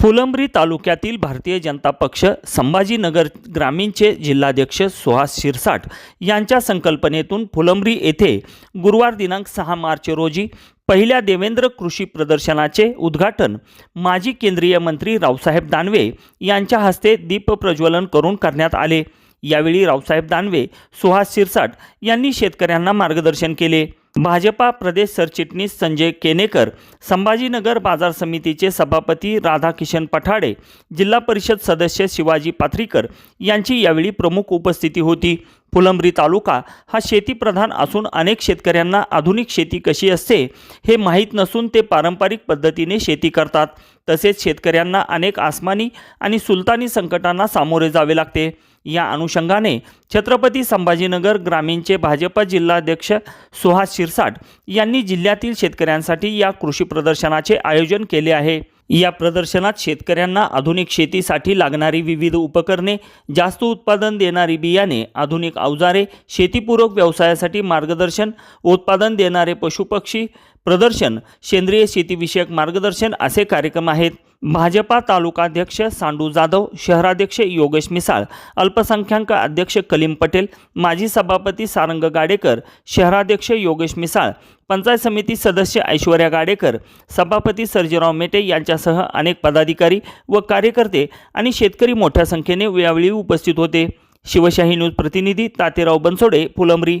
फुलंब्री तालुक्यातील भारतीय जनता पक्ष संभाजीनगर ग्रामीणचे जिल्हाध्यक्ष सुहास शिरसाट यांच्या संकल्पनेतून फुलंब्री येथे गुरुवार दिनांक सहा मार्च रोजी पहिल्या देवेंद्र कृषी प्रदर्शनाचे उद्घाटन माजी केंद्रीय मंत्री रावसाहेब दानवे यांच्या हस्ते दीपप्रज्वलन करून करण्यात आले. यावेळी रावसाहेब दानवे सुहास शिरसाट यांनी शेतकऱ्यांना मार्गदर्शन केले. भाजपा प्रदेश सरचिटणीस संजय केनेकर संभाजीनगर बाजार समितीचे सभापती राधाकिशन पठाडे जिल्हा परिषद सदस्य शिवाजी पाथरीकर यांची यावेळी प्रमुख उपस्थिती होती. फुलंब्री तालुका हा शेतीप्रधान असून अनेक शेतकऱ्यांना आधुनिक शेती कशी असते हे माहीत नसून ते पारंपरिक पद्धतीने शेती करतात. तसेच शेतकऱ्यांना अनेक आसमानी आणि सुलतानी संकटांना सामोरे जावे लागते. या अनुषंगाने छत्रपती संभाजीनगर ग्रामीणचे भाजप जिल्हाध्यक्ष सुहास शिरसाट यांनी जिल्ह्यातील शेतकऱ्यांसाठी या कृषी प्रदर्शनाचे आयोजन केले आहे. या प्रदर्शनात शेतकऱ्यांना आधुनिक शेतीसाठी लागणारी विविध उपकरणे जास्त उत्पादन देणारी बियाणे आधुनिक अवजारे शेतीपूरक व्यवसायासाठी मार्गदर्शन उत्पादन देणारे पशुपक्षी प्रदर्शन सेंद्रिय शेतीविषयक मार्गदर्शन असे कार्यक्रम आहेत. भाजपा तालुकाध्यक्ष सांडू जाधव शहराध्यक्ष योगेश मिसाळ अल्पसंख्याक अध्यक्ष कलीम पटेल माजी सभापती सारंग गाडेकर शहराध्यक्ष योगेश मिसाळ पंचायत समिती सदस्य ऐश्वर्या गाडेकर सभापती सर्जेराव मेटे यांच्यासह अनेक पदाधिकारी व कार्यकर्ते आणि शेतकरी मोठ्या संख्येने यावेळी उपस्थित होते. शिवशाही न्यूज प्रतिनिधी तातेराव बनसोडे फुलंबरी.